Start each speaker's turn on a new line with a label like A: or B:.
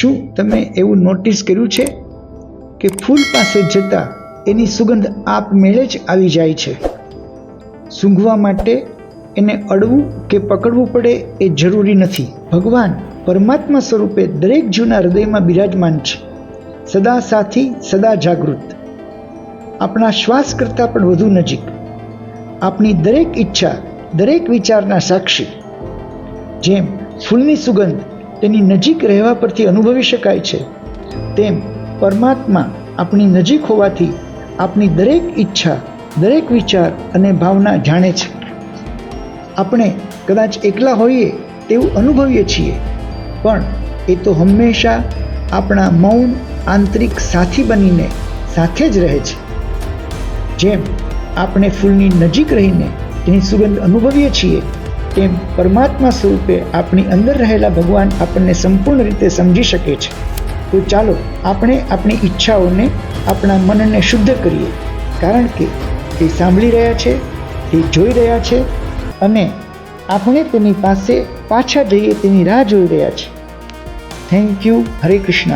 A: શું તમે એવું નોટિસ કર્યું છે કે ફૂલ પાસે જતાં એની સુગંધ આપમેળે જ આવી જાય છે? સૂંઘવા માટે એને અડવું કે પકડવું પડે એ જરૂરી નથી. ભગવાન પરમાત્મા સ્વરૂપે દરેક જીવના હૃદયમાં બિરાજમાન છે. સદા સાથી, સદા જાગૃત. આપણા શ્વાસ કરતાં પણ વધુ નજીક. આપણી દરેક ઈચ્છા, દરેક વિચારના સાક્ષી. જેમ ફૂલની સુગંધ તેની નજીક રહેવા પરથી અનુભવી શકાય છે. તેમ પરમાત્મા આપણી નજીક હોવાથી આપણી દરેક ઈચ્છા, દરેક વિચાર અને ભાવના જાણે છે. આપણે કદાચ એકલા હોઈએ તેવું અનુભવીએ છીએ, પણ એ તો હંમેશા આપણા મૌન, આંતરિક સાથી બનીને સાથે જ રહે છે. જેમ આપણે ફૂલની નજીક રહીને તેની સુગંધ અનુભવીએ છીએ તેમ પરમાત્મા સ્વરૂપે આપણી અંદર રહેલા ભગવાન આપણને સંપૂર્ણ રીતે સમજી શકે છે. તો ચાલો આપણે આપણી ઈચ્છાઓને આપણા મનને શુદ્ધ કરીએ. કારણ કે તે સાંભળી રહ્યા છે, તે જોઈ રહ્યા છે અને આપણે તેની પાસે પાછા જઈએ તેની રાહ જોઈ રહ્યા છે. Thank you Hare Krishna